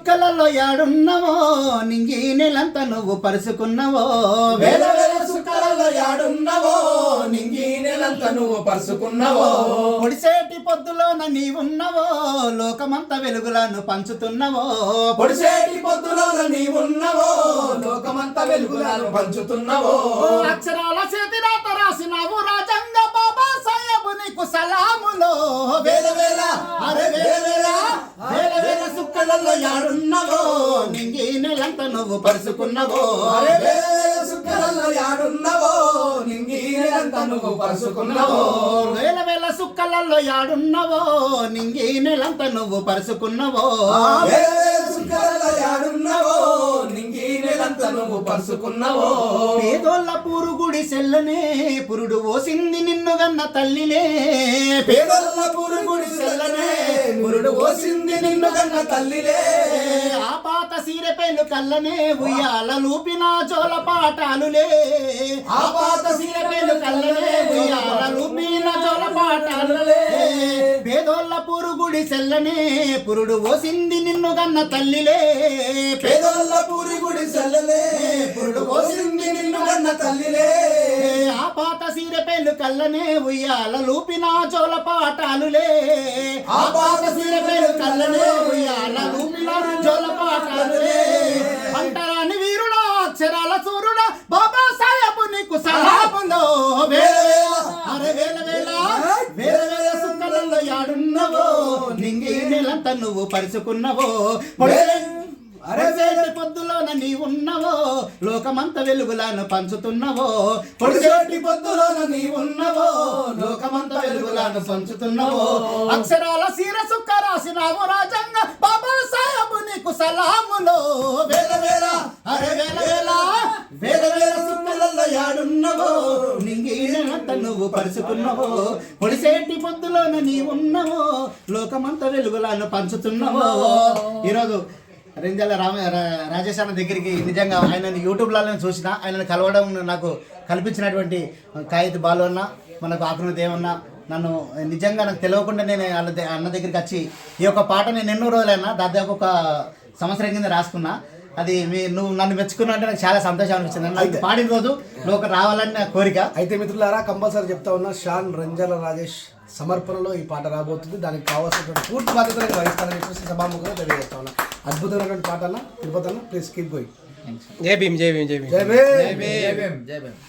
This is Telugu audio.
సుక్కలలో యాడున్నవో నింగి నెలంతా నువ్వు పరుసుకున్నవో. వేల వేల సుక్కలలో యాడున్నవో నింగి నెలంత నువ్వు పరుచుకున్నవో పొడిసేటి పొద్దులోన నీవున్నవో లోకమంతా వెలుగులను పంచుతున్నవో. పొడిసేటి పొద్దులోన నీవున్నవో లోకమంతా వెలుగులను పంచుతున్నవో. ఓ వేల సుక్కలలో యాడున్నవో నింగి నెలంతా నువ్వు సుక్కలలో యాడున్నవో నింగి నెలంత నువ్వు పరుచుకున్నవో. వేల వేల సుక్కలలో యాడున్నవో నింగి నెలంతా నువ్వు సుక్కలలో యాడున్నవో నింగి నెలంత నువ్వు పరుచుకున్నవో. పేదోళ్ళ పురుగుడి సెల్లనే పురుడు ఓసింది నిన్ను గన్న తల్లిలే పేదల పురుగుడి సెల్లనే మురుడు పోసింది నిన్ను కన్న తల్లిలే ఆ పాత సీరెపేలు కల్లనే ఉయ్యాల లూపిన జోల పాటాలులే. ఆ పాత సీరెపేలు కళ్ళనే ఉయ్యాల లూపిన జోల పాటాలులే. పేదోళ్ళ పురుగుడి సెల్లనే పురుడు ఓసింది నిన్ను గన్న తల్లిలే. పేదోళ్ళ పురుగుడి సెల్లనే పురుడు ఓసింది నిన్ను గన్న తల్లిలే. పాత సీరెపేలు కల్లనే ఉయ్యాల లూపిన జోల పాటాలులే ఆ పాత సీరెపేలు కల్లనే ఉయ్యాల లూపిన జోల పాటాలులే అంటరాని వీరుడా అక్షరాల సూర్యుడా బాబా సాహెబ్ నీకు సలాములో అరే వేల వేల. వేల వేల సుక్కలలో యాడున్నవో. నింగి నెలంతా నువ్వు పరుచుకున్నవో. అరే వేల పొద్దులోన నీ ఉన్నవో లోకమంత వెలుగులను పంచుతున్నవో. పొడిసేటి పొద్దులోన నీ ఉన్నవో లోకమంత వెలుగులను పంచుతున్నవో. అక్షరాల సీర సుక్క రాసినావు రాజంగ బాబా సాహబు నీకు సలాములో. వేల వేల అరే వేల వేల వేల వేల సుక్కలలో యాడున్నవో. నింగినంత నువ్వు పరుచుకున్నవో. పొడిసేటి పొద్దులోన నీ ఉన్నవో లోకమంత వెలుగులను పంచుతున్నవో. ఈరోజు రెంజాల రామ రాజేష్ అన్న దగ్గరికి నిజంగా ఆయన యూట్యూబ్లలో చూసిన ఆయనను కలవడం నాకు కల్పించినటువంటి కాగిత బాలు అన్న మనకు ఆకున దేవన్న నన్ను నిజంగా నాకు తెలియకుండా నేను వాళ్ళ అన్న దగ్గరికి వచ్చి ఈ యొక్క పాట నేను ఎన్నో రోజులైనా దాదాపు ఒక సంవత్సరం కింద రాసుకున్నా. అది మీ నువ్వు నన్ను మెచ్చుకున్నా అంటే నాకు చాలా సంతోషం అనిపించింది నాకు పాడిన రోజు నువ్వు ఒక రావాలని నా కోరిక. అయితే మిత్రులారా కంపల్సరీ చెప్తా ఉన్నా షాన్ రంజాల రాజేష్ సమర్పణలో ఈ పాట రాబోతుంది. దానికి కావాల్సినటువంటి పూర్తి బాధ్యత నేను వహిస్తానని చెప్పేసి సభాముఖంగా తెలియజేస్తా ఉన్నా. అద్భుతమైనటువంటి పాట అన్న తిరుపతి అన్న ప్లీజ్ కీప్ గోయింగ్. జై భీమ్ జై భీమ్ జై భీమ్. జై భీమ్. జై భీమ్ జై భీమ్.